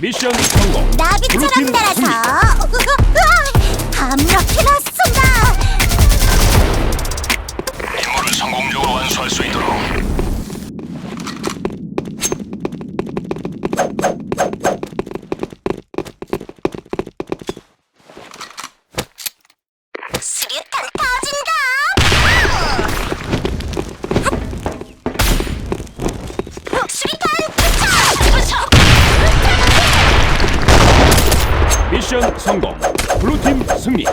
미션 성공. 나비처럼 블루팀 날아서 승리. 아무렇게나 쏜다 임무를 성공적으로 완수할 수 있도록 수류탄 터 미션 성공. 블루팀 승리.